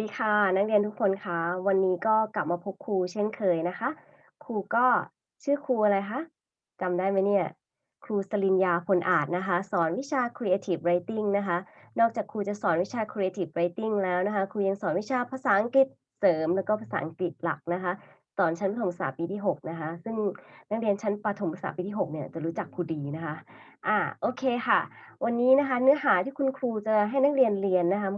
ดีค่ะนักเรียนทุกคนคะวันนี้ก็กลับมาพบครูเช่นเคยนะคะ ครูก็ชื่อครูอะไรคะจำได้ไหมเนี่ย?ครูสลินยาพลอาจนะคะ สอนวิชา Creative Writing นะคะ นอกจากครูจะสอนวิชา Creative Writing แล้วนะคะ ครูยังสอนวิชาภาษาอังกฤษเสริมแล้วก็ภาษาอังกฤษหลักนะคะ สอนชั้นประถมศึกษาปีที่ 6 นะคะ ซึ่งนักเรียนชั้นประถมศึกษาปีที่ 6 เนี่ยจะรู้จักครูดีนะคะ อ่าโอเคค่ะ วันนี้นะคะ เนื้อหาที่คุณครูจะให้นักเรียนเรียนนะคะ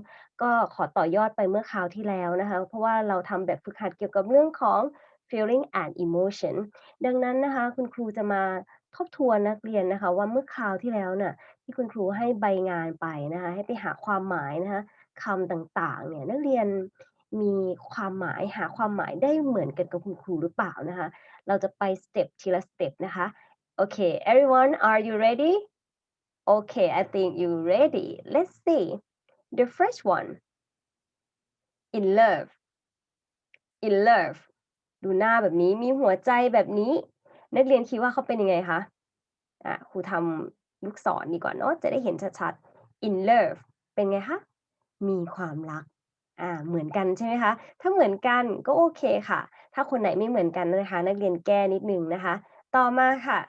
ก็ขอต่อยอดไปเมื่อคราวที่แล้วนะคะ เพราะว่าเราทำแบบฝึกหัดเกี่ยวกับเรื่องของ Feeling and Emotion ดังนั้นนะคะ คุณครูจะมาทบทวนนักเรียนนะคะ ว่าเมื่อคราวที่แล้วน่ะที่คุณครูให้ใบงานไปนะคะ ให้ไปหาความหมายนะคะคำต่างๆ เนี่ยนักเรียน มีความหมายหาความหมายได้เหมือนกันกับคุณครูหรือเปล่านะคะ เราจะไปสเต็ปทีละสเต็ปนะคะโอเค everyone are you ready? Okay, I think you ready. Let's see. The first one. In love. In love ดูหน้าแบบนี้มีหัวใจแบบนี้ นักเรียนคิดว่าเขาเป็นยังไงคะ?อ่าครูทำลูกศรดีกว่าเนาะจะได้เห็นชัดๆ In love เป็นไงคะ?มีความรัก อาเหมือนกันใช่ไหมคะ?ถ้าเหมือนกันก็โอเคค่ะ ถ้าคนไหนไม่เหมือนกันนะคะ นักเรียนแก้นิดนึงนะคะ ต่อมาค่ะ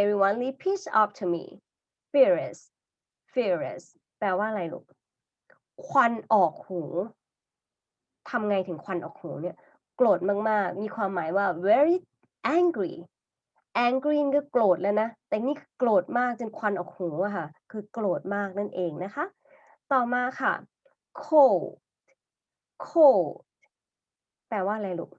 Everyone repeats after me. Furious. Furious แปลว่าอะไรลูก?ควันออกหูทำไงถึงควันออกหูเนี่ย?โกรธมากๆ มีความหมายว่า very angry. angry ก็โกรธแล้วนะ แต่นี่โกรธมากจนควันออกหูอะค่ะ คือโกรธมากนั่นเองนะคะ ต่อมาค่ะ cold. Cold แปลว่าอะไรลูก?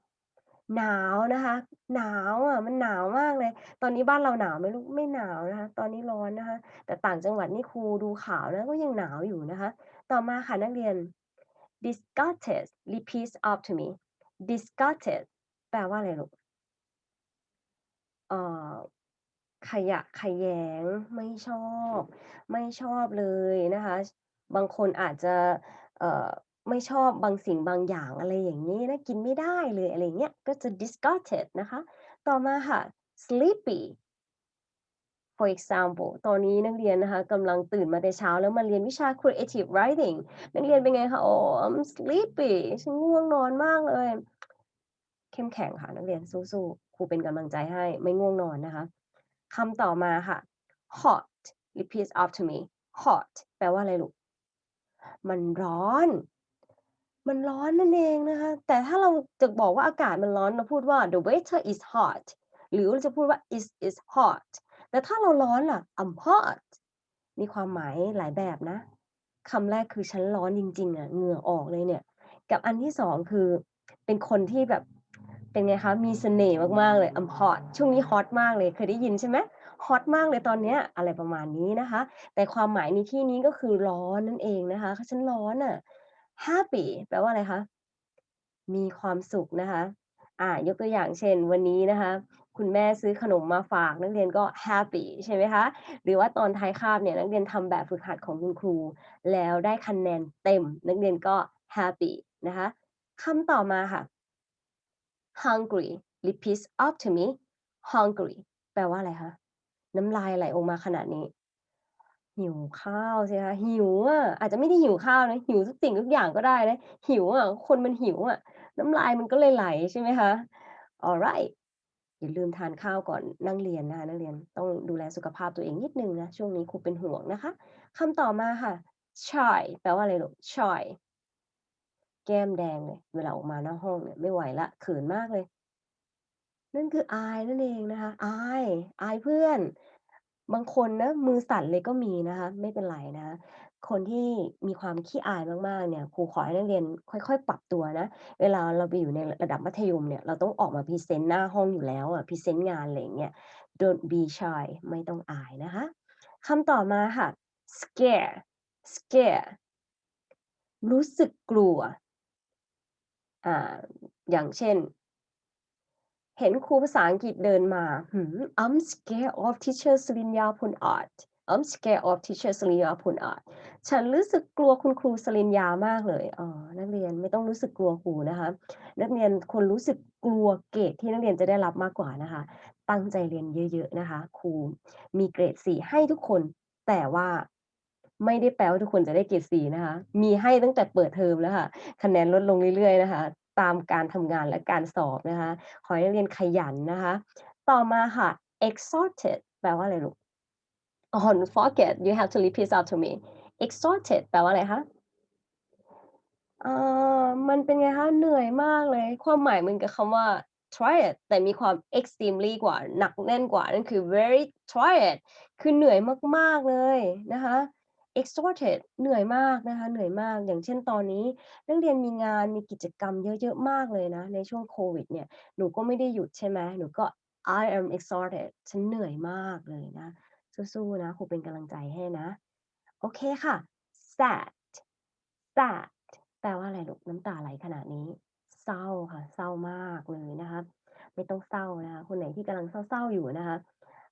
หนาวนะคะ หนาวอะ มันหนาวมากเลย ตอนนี้บ้านเราหนาวไหมลูก?ไม่หนาวนะคะ ตอนนี้ร้อนนะคะ แต่ต่างจังหวัดนี่ครูดูข่าวนะก็ยังหนาวอยู่นะคะ ต่อมาค่ะนักเรียน disgusted. Repeat after me. disgusted แปลว่าอะไรลูก?เอ่อขยะขยงไม่ชอบ ไม่ชอบเลยนะคะ บางคนอาจจะเอ่อ ไม่ชอบบางสิ่งบางอย่างอะไรอย่างงี้นะกินไม่ได้เลยอะไรเงี้ยก็จะ disgusted นะคะ ต่อมาค่ะ sleepy. For example ตอนนี้นักเรียนนะคะกำลังตื่นมาแต่เช้าแล้วมาเรียนวิชา Creative Writing นักเรียนเป็นไงคะ? "Oh, I'm sleepy. ฉันง่วงนอนมากเลย"เข้มแข็งค่ะ นักเรียนสู้ๆ ครูเป็นกำลังใจให้ไม่ง่วงนอนนะคะคำต่อมาค่ะ hot. Repeat after me. hot แปลว่าอะไรลูก?มันร้อน มันร้อนนั่นเองนะคะ แต่ถ้าเราจะบอกว่าอากาศมันร้อนเราพูดว่า "The weather is hot" หรือเราจะพูดว่า "It is hot" แต่ถ้าเราร้อนล่ะ "I'm hot" มีความหมายหลายแบบนะคำแรกคือฉันร้อนจริงๆอะเหงื่อออกเลยเนี่ย กับอันที่2คือเป็นคนที่แบบเป็นไงคะมีเสน่ห์มากๆเลย "I'm hot" ช่วงนี้ฮอตมากเลยเคยได้ยินใช่ไหม?ฮอตมากเลยตอนเนี้ยอะไรประมาณนี้นะคะ แต่ความหมายในที่นี้ก็คือร้อนนั่นเองนะคะฉันร้อนอะ happy แปลว่าอะไรคะ?มีความสุขนะคะ อ่ายกตัวอย่างเช่น วันนี้นะคะ คุณแม่ซื้อขนมมาฝากนักเรียนก็ happy ใช่ไหมคะ?หรือว่าตอนท้ายคาบเนี่ยนักเรียนทำแบบฝึกหัดของคุณครู แล้วได้คะแนนเต็ม นักเรียนก็ happy นะคะคำต่อมาค่ะ hungry. Repeat after me. hungry แปลว่าอะไรคะ?น้ำลายไหลออกมาขนาดนี้ หิวข้าวสิคะ หิวอะ อาจจะไม่ได้หิวข้าวนะ หิวทุกสิ่งทุกอย่างก็ได้นะ หิวอะ คนมันหิวอะ น้ำลายมันก็เลยไหล ใช่ไหมคะ? Alright อย่าลืมทานข้าวก่อนนั่งเรียนนะคะ นักเรียนต้องดูแลสุขภาพตัวเองนิดหนึ่งนะ ช่วงนี้ครูเป็นห่วงนะคะ คำต่อมาค่ะ shy แปลว่าอะไรลูก? shy แก้มแดงเลย เวลาออกมาหน้าห้องเนี่ยไม่ไหวล้วเขินมากเลย นั่นคืออายนั่นเองนะคะ อาย อายเพื่อน บางคนนะมือสั่นเลยก็มีนะคะ ไม่เป็นไรนะ คนที่มีความขี้อายมากๆเนี่ยครูขอให้นักเรียนค่อย ๆ ปรับตัวนะ เวลาเราไปอยู่ในระดับมัธยมเนี่ยเราต้องออกมาพรีเซนต์หน้าห้องอยู่แล้วอะพรีเซนต์งานอะไรเงี้ย Don't be shy ไม่ต้องอายนะคะคำต่อมาค่ะ scare scare รู้สึกกลัวอ่าอย่างเช่น เห็นครูภาษาอังกฤษเดินมาหือ I'm scared of teacher สริญญาพลอาจ I'm scared of teacher สริญญาพลอาจฉันรู้สึกกลัวคุณครูสริญญามากเลย อ๋อ นักเรียนไม่ต้องรู้สึกกลัวครูนะคะ นักเรียนควรรู้สึกกลัวเกรดที่นักเรียนจะได้รับมากกว่านะคะ ตั้งใจเรียนเยอะ ๆ นะคะ ครูมีเกรด4ให้ทุกคน แต่ว่าไม่ได้แปลว่าทุกคนจะได้เกรด4นะคะ มีให้ตั้งแต่เปิดเทอมแล้วค่ะ คะแนนลดลงเรื่อยๆนะคะ ตามการทำงานและการสอบนะคะ ขอให้เรียนขยันนะคะ ต่อมาค่ะ exhausted แปลว่าอะไรลูก?อ๋อ forget you have to repeat after me exhausted แปลว่าอะไรคะ?เอ่อมันเป็นไงคะ?เหนื่อยมากเลย ความหมายเหมือนกับคำว่า tired แต่มีความ extremely กว่าหนักแน่นกว่านั่นคือ very tired คือเหนื่อยมาก ๆ เลยนะคะ exhausted เหนื่อยมากนะคะ เหนื่อยมาก อย่างเช่นตอนนี้ นักเรียนมีงานมีกิจกรรมเยอะๆมากเลยนะ ในช่วงโควิดเนี่ย หนูก็ไม่ได้หยุดใช่ไหมหนูก็ I am exhausted ฉันเหนื่อยมากเลยนะ สู้ๆ นะครูเป็นกำลังใจให้นะ โอเคค่ะ sad sad แปลว่าอะไรลูก?น้ำตาไหลขนาดนี้ เศร้าค่ะ เศร้ามากเลยนะคะ ไม่ต้องเศร้านะคะ คนไหนที่กำลังเศร้าๆ อยู่นะคะ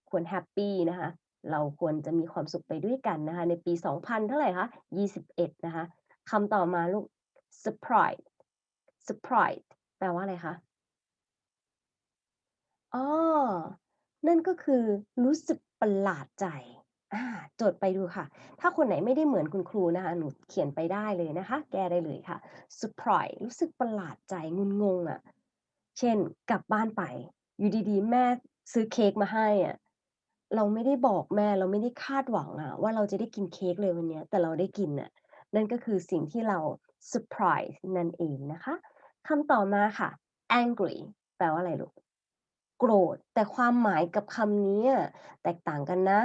ควรแฮปปี้นะคะ เราควรจะมีความสุขไปด้วยกันนะคะ ในปี 2000 เท่าไหร่คะ?21 นะคะคำต่อมาลูก surprise surprise แปลว่าอะไรคะ?อ๋อนั่นก็คือรู้สึกประหลาดใจอาจดไปดูค่ะ ถ้าคนไหนไม่ได้เหมือนคุณครูนะคะ หนูเขียนไปได้เลยนะคะ แก้ได้เลยค่ะ surprise รู้สึกประหลาดใจงุนงงอะเช่น กลับบ้านไป อยู่ดีๆ แม่ซื้อเค้กมาให้อะ เราไม่ได้บอกแม่ เราไม่ได้คาดหวังอะว่าเราจะได้กินเค้กเลยวันเนี้ย แต่เราได้กินน่ะ นั่นก็คือสิ่งที่เราเซอร์ไพรส์นั่นเองนะคะคำต่อมาค่ะ angry แปลว่าอะไรลูก?โกรธ แต่ความหมายกับคำนี้แตกต่างกันนะ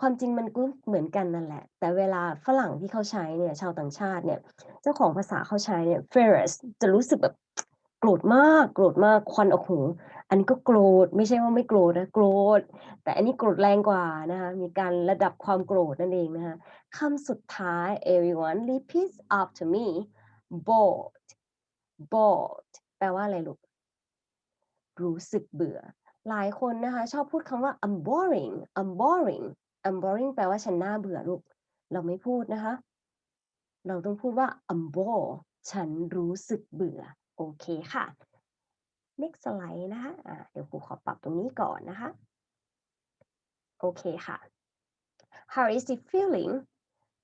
ความจริงมันก็เหมือนกันนั่นแหละ แต่เวลาฝรั่งที่เขาใช้เนี่ย ชาวต่างชาติเนี่ย เจ้าของภาษาเขาใช้เนี่ย furious จะรู้สึกแบบ โกรธมาก โกรธมากควันออกหูอันนี้ก็โกรธไม่ใช่ว่าไม่โกรธนะโกรธ แต่อันนี้โกรธแรงกว่านะคะมีการระดับความโกรธนั่นเองนะคะคำสุดท้าย everyone repeat after me bored bored แปลว่าอะไรลูก?รู้สึกเบื่อ หลายคนนะคะชอบพูดคำว่า I'm boring I'm boring I'm boring แปลว่าฉันน่าเบื่อลูก เราไม่พูดนะคะ เราต้องพูดว่า I'm bored ฉันรู้สึกเบื่อ โอเคค่ะ next สไลด์นะคะอ่าเดี๋ยวครูขอปรับตรงนี้ก่อนนะคะ โอเคค่ะ How is it feeling?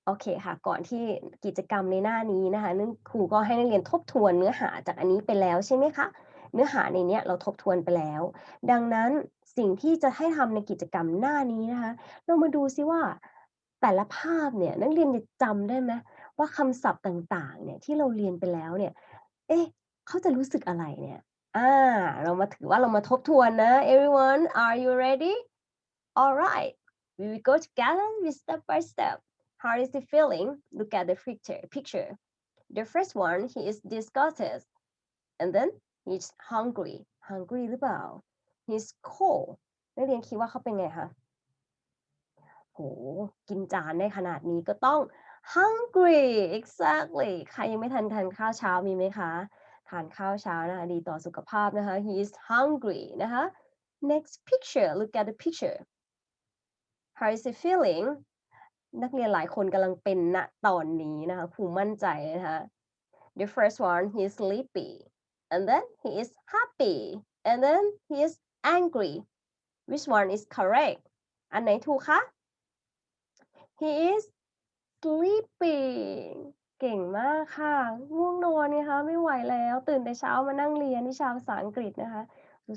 โอเคค่ะ ก่อนที่กิจกรรมในหน้านี้นะคะนั่นครูก็ให้นักเรียนทบทวนเนื้อหาจากอันนี้ไปแล้วใช่ไหมคะ?เนื้อหาในนี้เราทบทวนไปแล้ว ดังนั้นสิ่งที่จะให้ทำในกิจกรรมหน้านี้นะคะ เรามาดูซิว่าแต่ละภาพเนี่ยนักเรียนจะจำได้ไหมว่าคำศัพท์ต่างๆเนี่ยที่เราเรียนไปแล้วเนี่ย เอ๊ะ เขาจะรู้สึกอะไรเนี่ย?อ่าเรามาถือว่าเรามาทบทวนนะ Everyone are you ready? Alright we will go together with step by step. How is the feeling? Look at the picture picture. The first one he is disgusted and then he's hungry hungry หรือเปล่า? He's cold นักเรียนคิดว่าเขาเป็นไงคะ?โอ้โฮกินจานได้ขนาดนี้ก็ต้อง hungry exactly ใครยังไม่ทันทานข้าวเช้ามีไหมคะ? ทานข้าวเช้านะคะดีต่อสุขภาพนะคะ He is hungry นะคะ Next picture look at the picture. How is he feeling? นักเรียนหลายคนกำลังเป็นณตอนนี้นะคะครูมั่นใจนะคะ The first one he is sleepy and then he is happy and then he is angry. Which one is correct? อันไหนถูกคะ? He is sleeping เก่งมากค่ะ ง่วงนอนไงคะ ไม่ไหวแล้ว ตื่นแต่เช้ามานั่งเรียนวิชาภาษาอังกฤษนะคะ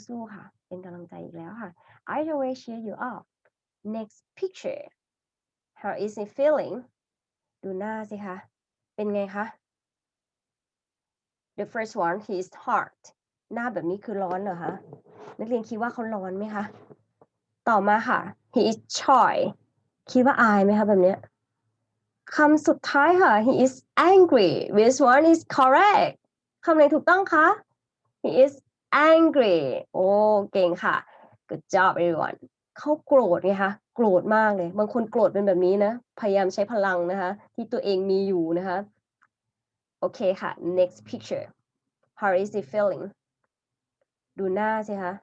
สู้ๆค่ะ เป็นกำลังใจอีกแล้วค่ะ I always cheer you up. Next picture. How is he feeling? ดูหน้าสิคะ เป็นไงคะ? The first one he is hot หน้าแบบนี้คือร้อนเหรอคะ?นักเรียนคิดว่าเขาร้อนไหมคะ?ต่อมาค่ะ He is shy คิดว่าอายไหมคะแบบเนี้ย? คำสุดท้ายค่ะ He is angry. Which one is correct? คำไหนถูกต้องคะ? He is angry โอ้เก่งค่ะ Good job everyone เขาโกรธไงคะโกรธมากเลย บางคนโกรธเป็นแบบนี้นะ พยายามใช้พลังนะคะ ที่ตัวเองมีอยู่นะคะ โอเคค่ะ Next picture. How is he feeling? ดูหน้าสิคะ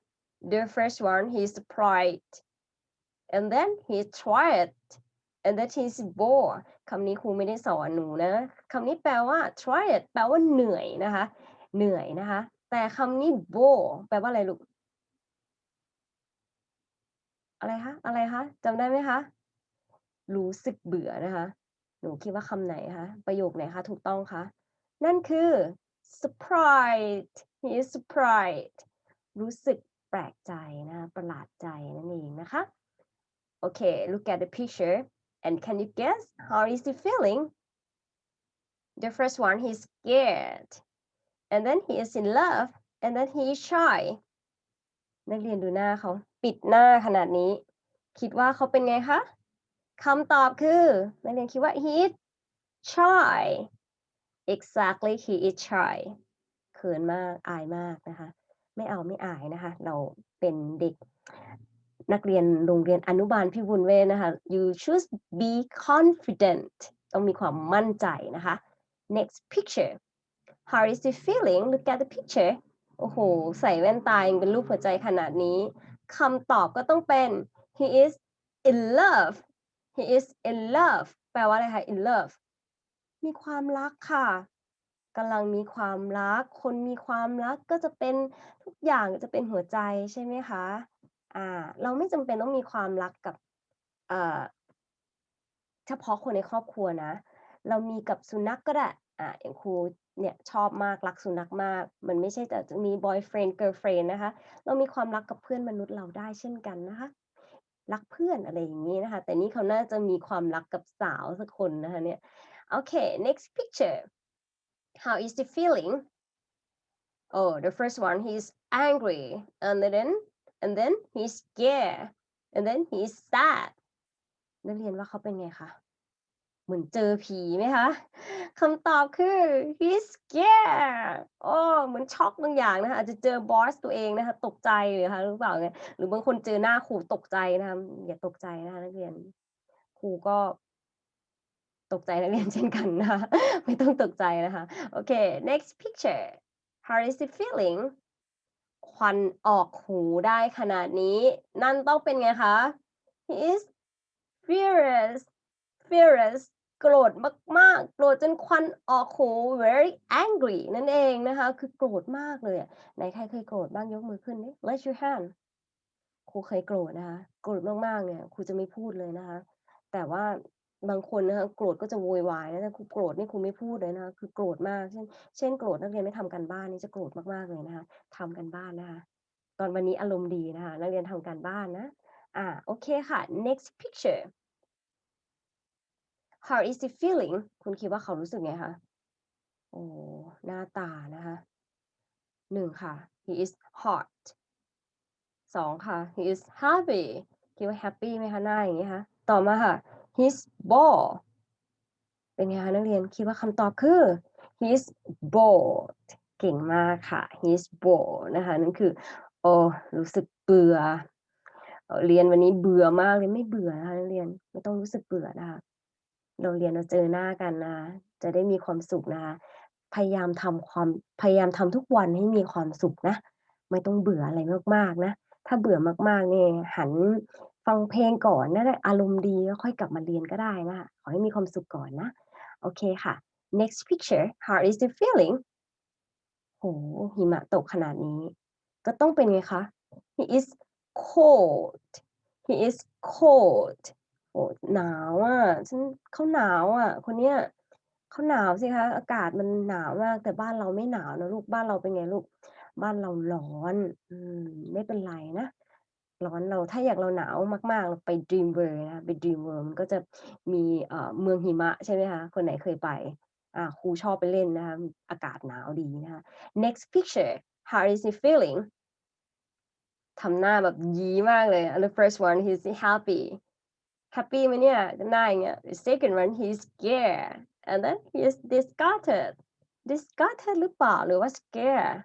The first one he is surprised and then he is tired and then he is bore คำนี้ครูไม่ได้สอนหนูนะคำนี้แปลว่า tired แปลว่าเหนื่อยนะคะ เหนื่อยนะคะ แต่คำนี้ bore แปลว่าอะไรลูก?อะไรคะ อะไรคะจำได้ไหมคะ?รู้สึกเบื่อนะคะ หนูคิดว่าคำไหนคะ ประโยคไหนคะถูกต้องคะ นั่นคือ surprised he is surprised รู้สึกแปลกใจนะคะประหลาดใจนั่นเองนะคะโอเค look at the picture and can you guess how is he feeling the first one he's scared and then he is in love and then he is shy นักเรียนดูหน้าเขาปิดหน้าขนาดนี้ คิดว่าเขาเป็นไงคะคำตอบคือนักเรียนคิดว่า he is shy exactly he is shy เขินมากอายมากนะคะ ไม่เอาไม่อายนะคะ เราเป็นเด็ก นักเรียนโรงเรียนอนุบาลพิบูลเวทนะคะ you should be confident ต้องมีความมั่นใจนะคะ next picture how is he feeling look at the picture โอ้โห ใส่แว่นตายังเป็นรูปหัวใจขนาดนี้คำตอบก็ต้องเป็น he is in love he is in love แปลว่าอะไรคะ in love มีความรักค่ะกำลังมีความรัก คนมีความรักก็จะเป็นทุกอย่างจะเป็นหัวใจใช่ไหมคะ อ่าเราไม่จำเป็นต้องมีความรักกับเอ่อเฉพาะคนในครอบครัวนะ เรามีกับสุนัขก็ได้อ่าอย่างครูเนี่ยชอบมากรักสุนัขมาก มันไม่ใช่แต่จะมี boyfriend girlfriend นะคะ เรามีความรักกับเพื่อนมนุษย์เราได้เช่นกันนะคะ รักเพื่อนอะไรอย่างนี้นะคะ แต่นี่เขาน่าจะมีความรักกับสาวสักคนนะคะเนี่ยโอเค next picture how is the feeling oh the first one he's angry and then and then he's scared and then he's sad นักเรียนว่าเขาเป็นไงคะ เหมือนเจอผีไหมคะคำตอบคือ he's scared โอ้เหมือนช็อกบางอย่างนะคะอาจจะเจอบอสตัวเองนะคะ ตกใจเลยค่ะหรือเปล่าไงหรือบางคนเจอหน้าครูตกใจนะคะอย่าตกใจนะคะนักเรียนครูก็ตกใจนักเรียนเช่นกันนะคะไม่ต้องตกใจนะคะโอเค next picture how is he feeling ควันออกหูได้ขนาดนี้ นั่นต้องเป็นไงคะ he is furious furious โกรธมากๆ โกรธจนควันออกหู very angry นั่นเองนะคะ คือโกรธมากเลยไหนใครเคยโกรธบ้างยกมือขึ้นดิ raise your hand ครูเคยโกรธนะคะ โกรธมากๆ เนี่ย ครูจะไม่พูดเลยนะคะ แต่ว่า บางคนนะคะโกรธก็จะโวยวายนะแต่ครูโกรธนี่ครูไม่พูดเลยนะคะคือโกรธมากเช่น เช่นโกรธนักเรียนไม่ทำการบ้านนี่จะโกรธมากๆเลยนะคะทำการบ้านนะคะ ตอนวันนี้อารมณ์ดีนะคะนักเรียนทำการบ้านนะอ่าโอเคค่ะ next picture how is he feeling คุณคิดว่าเขารู้สึกไงคะโอ้หน้าตานะคะหนึ่งค่ะ he is hot สองค่ะ he is happy คิดว่า happy ไหมคะหน้าอย่างนี้คะต่อมาค่ะ he's bored เป็นไงคะนักเรียนคิดว่าคำตอบคือ he's bored เก่งมากค่ะ he's bored นะคะนั่นคือโอ้รู้สึกเบื่อเรียนวันนี้เบื่อมากเลยไม่เบื่อนะคะนักเรียนไม่ต้องรู้สึกเบื่อนะคะเราเรียนเราเจอหน้ากันนะ จะได้มีความสุขนะคะพยายามทำความพยายามทำทุกวันให้มีความสุขนะ ไม่ต้องเบื่ออะไรมากๆนะ ถ้าเบื่อมากๆเนี่ยหัน ฟังเพลงก่อนนะอารมณ์ดีแล้วค่อยกลับมาเรียนก็ได้นะคะขอให้มีความสุขก่อนนะ โอเคค่ะ next picture how is the feeling โหหิมะตกขนาดนี้ ก็ต้องเป็นไงคะ he is cold he is cold โอ้หนาวอะฉันเขาหนาวอะ คนเนี้ยเขาหนาวสิคะ อากาศมันหนาวมาก แต่บ้านเราไม่หนาวนะลูก บ้านเราเป็นไงลูก บ้านเราร้อน อืม ไม่เป็นไรนะ ร้อนเราถ้าอยากเราหนาวมากๆ เราไป Dream World นะไป Dream World มันก็จะมีเอ่อเมืองหิมะใช่ไหมคะ คนไหนเคยไปอ่าครูชอบไปเล่นนะคะอากาศหนาวดีนะคะ next picture how is he feeling ทำหน้าแบบยี้มากเลย the first one he's happy happy ไหมเนี่ยหน้าอย่างเงี้ย the second one he's scared and then he is disgusted disgusted หรือเปล่าหรือว่า scared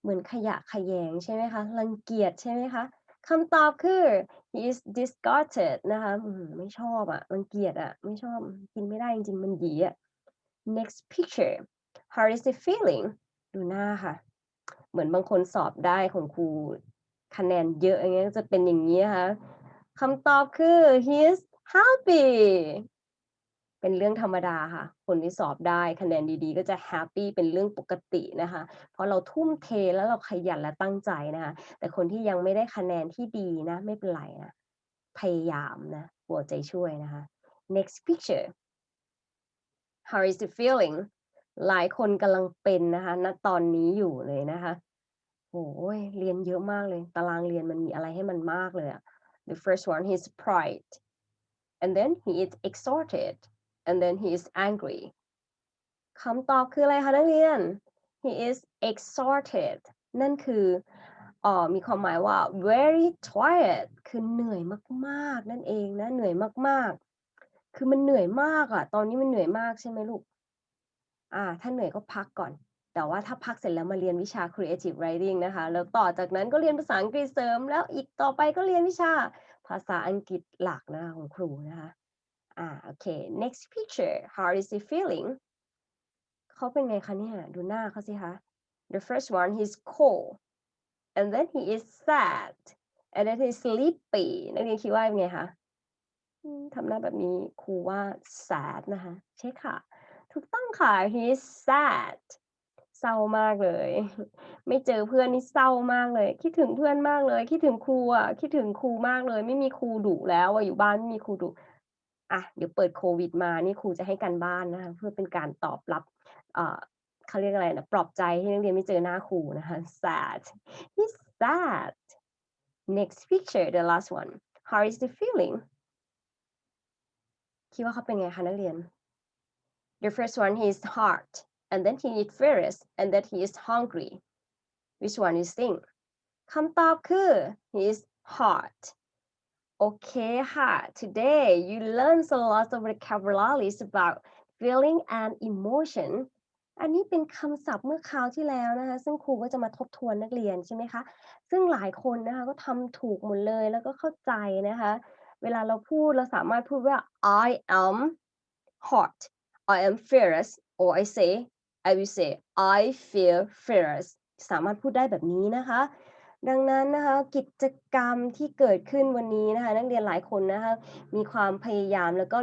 เหมือนขยะแขยงใช่ไหมคะ รังเกียจใช่ไหมคะ คำตอบคือ he is disgusted นะคะไม่ชอบอะรังเกียจอะไม่ชอบกินไม่ได้จริงๆ มันดีอะ next picture how is the feeling ดูหน้าค่ะ เหมือนบางคนสอบได้ของครูคะแนนเยอะอย่างเงี้ยจะเป็นอย่างนี้ค่ะคำตอบคือ he is happy เป็นเรื่องธรรมดาค่ะ คนที่สอบได้คะแนนดีๆ ก็จะแฮปปี้เป็นเรื่องปกตินะคะ เพราะเราทุ่มเทแล้วเราขยันและตั้งใจนะคะ แต่คนที่ยังไม่ได้คะแนนที่ดีนะ ไม่เป็นไรนะ พยายามนะเอาใจช่วยนะคะ next picture how is it feeling หลายคนกำลังเป็นนะคะณตอนนี้อยู่เลยนะคะโอ้ยเรียนเยอะมากเลย ตารางเรียนมันมีอะไรให้มันมากเลยอะ the first one he's pride and then he is exhausted and then he is angry คำตอบคืออะไรคะนักเรียน he is exhausted นั่นคือออมีความหมายว่า very tired คือเหนื่อยมากๆ นั่นเองนะเหนื่อยมากๆ คือมันเหนื่อยมากอะตอนนี้มันเหนื่อยมากใช่ไหมลูกอ่าถ้าเหนื่อยก็พักก่อน แต่ว่าถ้าพักเสร็จแล้วมาเรียนวิชา creative writing นะคะ แล้วต่อจากนั้นก็เรียนภาษาอังกฤษเสริม แล้วอีกต่อไปก็เรียนวิชาภาษาอังกฤษหลักนะคะของครูนะคะ อ่าโอเค next picture how is he feeling เขาเป็นไงคะเนี่ยดูหน้าเขาสิคะ the first one he's cold and then he is sad and then he's sleepy นักเรียนคิดว่าเป็นไงคะทำหน้าแบบนี้ครูว่า sad นะคะ ใช่ค่ะ ถูกต้องค่ะ he is sad เศร้ามากเลย ไม่เจอเพื่อนนี่เศร้ามากเลย คิดถึงเพื่อนมากเลย คิดถึงครูอะคิดถึงครูมากเลย ไม่มีครูดุแล้วอะอยู่บ้านไม่มีครูดุ อะเดี๋ยวเปิดโควิดมานี่ครูจะให้การบ้านนะคะเพื่อเป็นการตอบรับเอ่อเขาเรียกอะไรนะปลอบใจที่นักเรียนไม่เจอหน้าครูนะคะ sad he's sad next picture the last one how is the feeling คิดว่าเขาเป็นไงคะนักเรียน the first one he is hard and then he is furious and then he is hungry which one you think คำตอบคือ he is hard โอเคค่ะ today you learn a lot of vocabularies about feeling and emotion อันนี้เป็นคำศัพท์เมื่อคราวที่แล้วนะคะ ซึ่งครูก็จะมาทบทวนนักเรียนใช่ไหมคะ ซึ่งหลายคนนะคะ ก็ทำถูกหมดเลยแล้วก็เข้าใจนะคะ เวลาเราพูดเราสามารถพูดว่า I am hot I am furious or I say I will say I feel furious สามารถพูดได้แบบนี้นะคะ ดังนั้นนะคะกิจกรรมที่เกิดขึ้นวันนี้นะคะ นักเรียนหลายคนนะคะมีความพยายามแล้วก็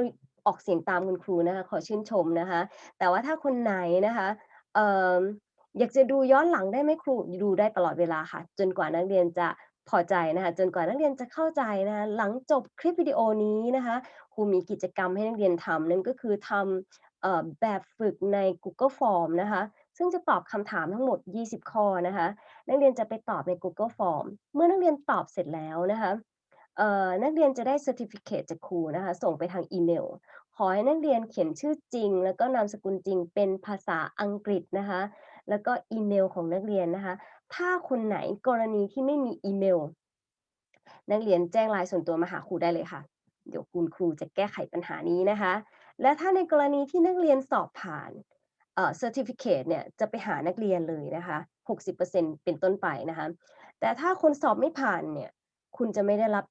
ออกเสียงตามคุณครูนะคะ ขอชื่นชมนะคะ แต่ว่าถ้าคนไหนนะคะเอ่ออยากจะดูย้อนหลังได้ไหมครูดูได้ตลอดเวลาค่ะ จนกว่านักเรียนจะพอใจนะคะจนกว่านักเรียนจะเข้าใจนะคะหลังจบคลิปวิดีโอนี้นะคะครูมีกิจกรรมให้นักเรียนทำนั่นก็คือทำแบบฝึกใน Google Form นะคะ ซึ่งจะตอบคำถามทั้งหมด 20 ข้อนะคะ นักเรียนจะไปตอบใน Google Form เมื่อนักเรียนตอบเสร็จแล้วนะคะเอ่อนักเรียนจะได้ Certificate จากครูนะคะ ส่งไปทางอีเมล ขอให้นักเรียนเขียนชื่อจริง แล้วก็นามสกุลจริงเป็นภาษาอังกฤษนะคะ แล้วก็อีเมลของนักเรียนนะคะ ถ้าคนไหนกรณีที่ไม่มีอีเมล นักเรียนแจ้งไลน์ส่วนตัวมาหาครูได้เลยค่ะ เดี๋ยวคุณครูจะแก้ไขปัญหานี้นะคะ และถ้าในกรณีที่นักเรียนสอบผ่าน เอ่อ certificate เนี่ยจะไปหานักเรียนเลยนะคะ60%เป็นต้นไปนะคะแต่ถ้าคนสอบไม่ผ่านเนี่ยคุณจะไม่ได้รับ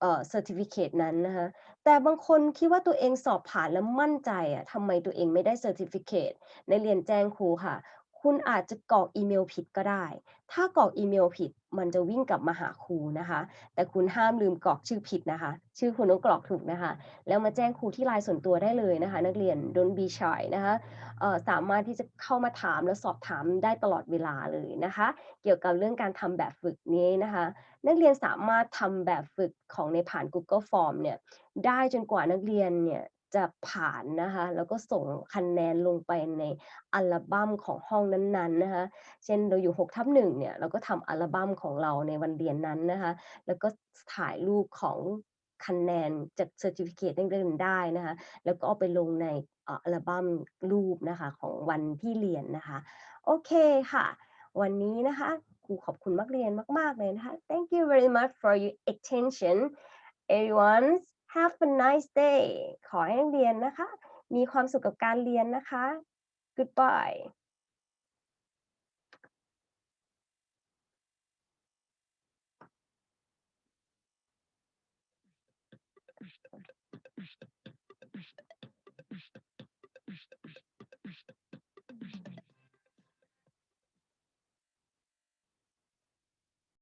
เอ่อ certificate นั้นนะคะแต่บางคนคิดว่าตัวเองสอบผ่านแล้วมั่นใจอะทำไมตัวเองไม่ได้ certificate นักเรียนแจ้งครูค่ะ คุณอาจจะกรอกอีเมลผิดก็ได้ ถ้ากรอกอีเมลผิด มันจะวิ่งกลับมาหาครูนะคะ แต่คุณห้ามลืมกรอกชื่อผิดนะคะ ชื่อคุณต้องกรอกถูกนะคะ แล้วมาแจ้งครูที่ไลน์ส่วนตัวได้เลยนะคะ นักเรียน don't be shy นะคะสามารถที่จะเข้ามาถามและสอบถามได้ตลอดเวลาเลยนะคะ เกี่ยวกับเรื่องการทำแบบฝึกนี้นะคะ นักเรียนสามารถทำแบบฝึกของในผ่าน Google Form เนี่ย ได้จนกว่านักเรียนเนี่ย จะผ่านนะคะ แล้วก็ส่งคะแนนลงไปในอัลบั้มของห้องนั้นๆนะคะ เช่นเราอยู่6ทับ1เนี่ยเราก็ทำอัลบั้มของเราในวันเรียนนั้นนะคะ แล้วก็ถ่ายรูปของคะแนนจาก certificate นักเรียนได้นะคะ แล้วก็เอาไปลงในอัลบั้มรูปนะคะของวันที่เรียนนะคะ โอเคค่ะ วันนี้นะคะครูขอบคุณนักเรียนมาก ๆ เลยนะคะ Thank you very much for your attention everyone have a nice day ขอให้นักเรียนนะคะ มีความสุขกับการเรียนนะคะ Goodbye